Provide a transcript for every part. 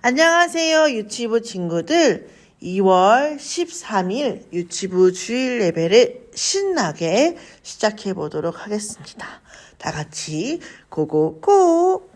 안녕하세요, 유치부 친구들. 2월 13일 유치부 주일 예배를 신나게 시작해 보도록 하겠습니다. 다 같이 고고고!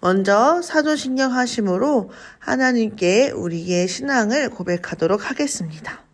먼저 사도신경 하심으로 하나님께 우리의 신앙을 고백하도록 하겠습니다.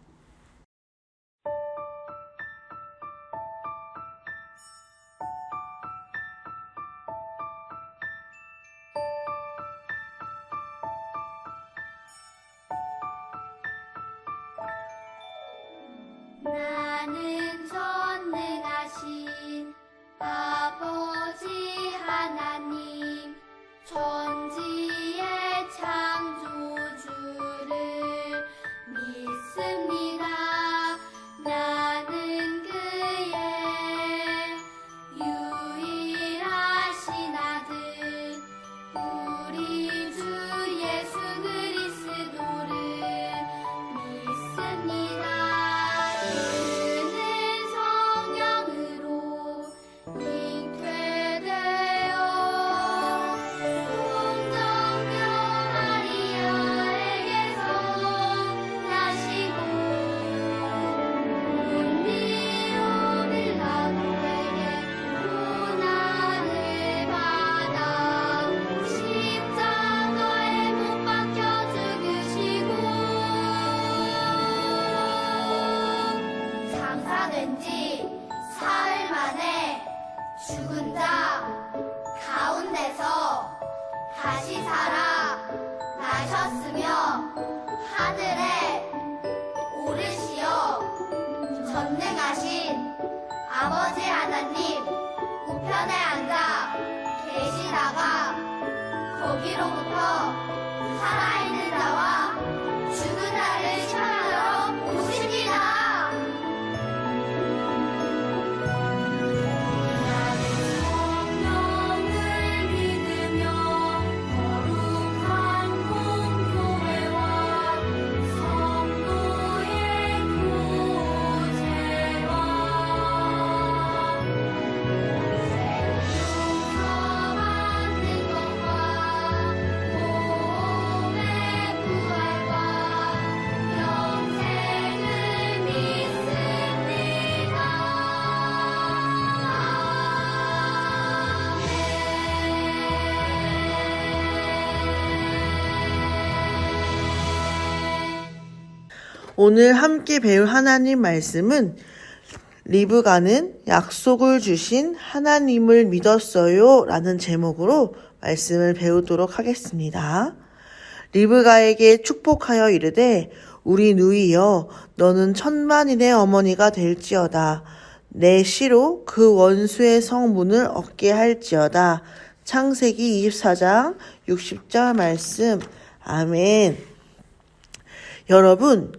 아버지 하나님. 우편에 앉아 계시다가 거기로부터 오늘 함께 배울 하나님 말씀은 리브가는 약속을 주신 하나님을 믿었어요 라는 제목으로 말씀을 배우도록 하겠습니다. 리브가에게 축복하여 이르되 우리 누이여 너는 천만인의 어머니가 될지어다. 내 시로 그 원수의 성문을 얻게 할지어다. 창세기 24장 60절 말씀. 아멘. 여러분,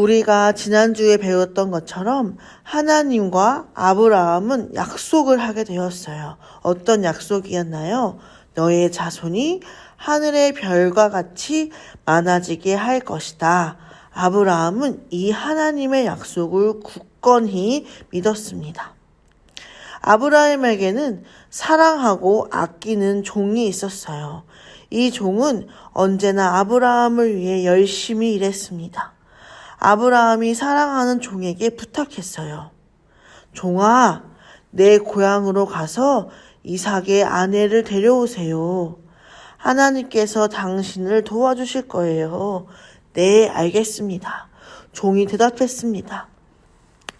우리가 지난주에 배웠던 것처럼 하나님과 아브라함은 약속을 하게 되었어요. 어떤 약속이었나요? 너의 자손이 하늘의 별과 같이 많아지게 할 것이다. 아브라함은 이 하나님의 약속을 굳건히 믿었습니다. 아브라함에게는 사랑하고 아끼는 종이 있었어요. 이 종은 언제나 아브라함을 위해 열심히 일했습니다. 아브라함이 사랑하는 종에게 부탁했어요. 종아, 내 고향으로 가서 이삭의 아내를 데려오세요. 하나님께서 당신을 도와주실 거예요. 네, 알겠습니다. 종이 대답했습니다.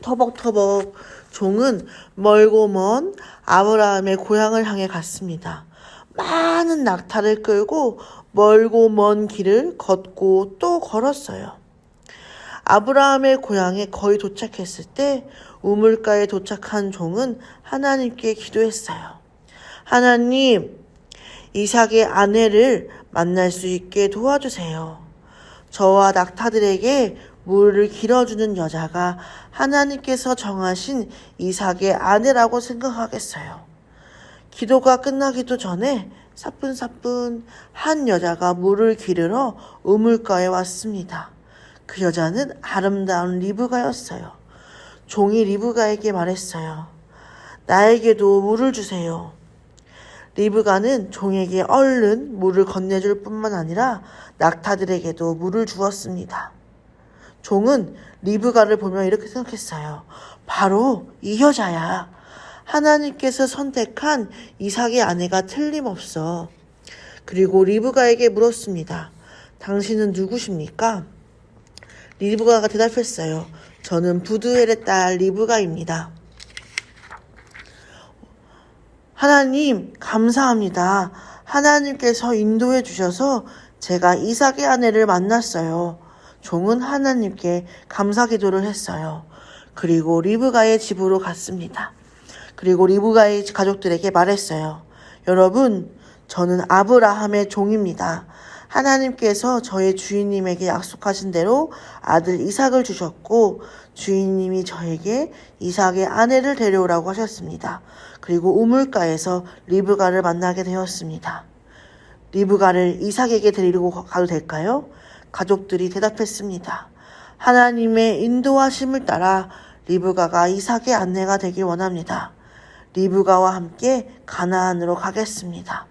터벅터벅 종은 멀고 먼 아브라함의 고향을 향해 갔습니다. 많은 낙타를 끌고 멀고 먼 길을 걷고 또 걸었어요. 아브라함의 고향에 거의 도착했을 때 우물가에 도착한 종은 하나님께 기도했어요. 하나님, 이삭의 아내를 만날 수 있게 도와주세요. 저와 낙타들에게 물을 길어주는 여자가 하나님께서 정하신 이삭의 아내라고 생각하겠어요. 기도가 끝나기도 전에 사뿐사뿐 한 여자가 물을 기르러 우물가에 왔습니다. 그 여자는 아름다운 리브가였어요. 종이 리브가에게 말했어요. 나에게도 물을 주세요. 리브가는 종에게 얼른 물을 건네줄 뿐만 아니라 낙타들에게도 물을 주었습니다. 종은 리브가를 보며 이렇게 생각했어요. 바로 이 여자야. 하나님께서 선택한 이삭의 아내가 틀림없어. 그리고 리브가에게 물었습니다. 당신은 누구십니까? 리브가가 대답했어요. 저는 부두엘의 딸 리브가입니다. 하나님, 감사합니다. 하나님께서 인도해 주셔서 제가 이삭의 아내를 만났어요. 종은 하나님께 감사 기도를 했어요. 그리고 리브가의 집으로 갔습니다. 그리고 리브가의 가족들에게 말했어요. 여러분, 저는 아브라함의 종입니다. 하나님께서 저의 주인님에게 약속하신 대로 아들 이삭을 주셨고 주인님이 저에게 이삭의 아내를 데려오라고 하셨습니다. 그리고 우물가에서 리브가를 만나게 되었습니다. 리브가를 이삭에게 데리고 가도 될까요? 가족들이 대답했습니다. 하나님의 인도하심을 따라 리브가가 이삭의 아내가 되길 원합니다. 리브가와 함께 가나안으로 가겠습니다.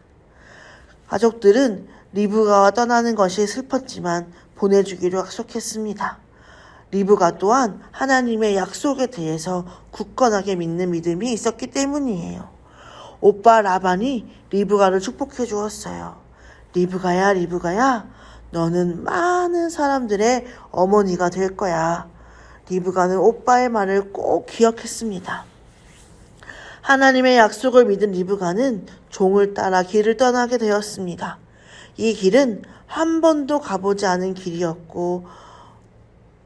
가족들은 리브가와 떠나는 것이 슬펐지만 보내주기로 약속했습니다. 리브가 또한 하나님의 약속에 대해서 굳건하게 믿는 믿음이 있었기 때문이에요. 오빠 라반이 리브가를 축복해 주었어요. 리브가야, 리브가야, 너는 많은 사람들의 어머니가 될 거야. 리브가는 오빠의 말을 꼭 기억했습니다. 하나님의 약속을 믿은 리브가는 종을 따라 길을 떠나게 되었습니다. 이 길은 한 번도 가보지 않은 길이었고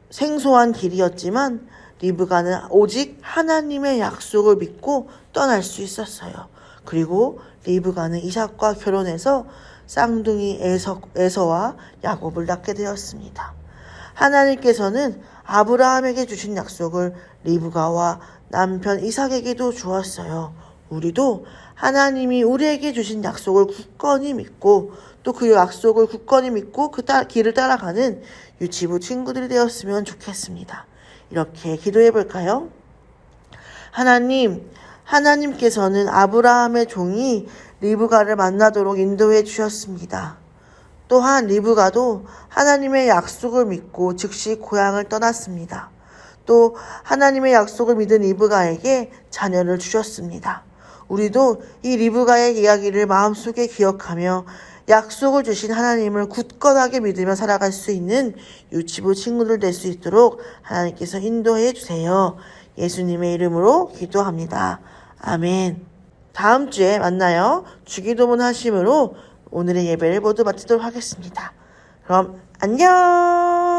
생소한 길이었지만 리브가는 오직 하나님의 약속을 믿고 떠날 수 있었어요. 그리고 리브가는 이삭과 결혼해서 쌍둥이 에서, 에서와 야곱을 낳게 되었습니다. 하나님께서는 아브라함에게 주신 약속을 리브가와 남편 이삭에게도 주었어요. 우리도 하나님이 우리에게 주신 약속을 굳건히 믿고 또 그 약속을 굳건히 믿고 그 따, 길을 따라가는 유치부 친구들이 되었으면 좋겠습니다. 이렇게 기도해 볼까요? 하나님, 하나님께서는 아브라함의 종이 리브가를 만나도록 인도해 주셨습니다. 또한 리브가도 하나님의 약속을 믿고 즉시 고향을 떠났습니다. 또 하나님의 약속을 믿은 리브가에게 자녀를 주셨습니다. 우리도 이 리브가의 이야기를 마음속에 기억하며 약속을 주신 하나님을 굳건하게 믿으며 살아갈 수 있는 유치부 친구들 될 수 있도록 하나님께서 인도해 주세요. 예수님의 이름으로 기도합니다. 아멘. 다음 주에 만나요. 주기도문 하심으로 오늘의 예배를 모두 마치도록 하겠습니다. 그럼 안녕!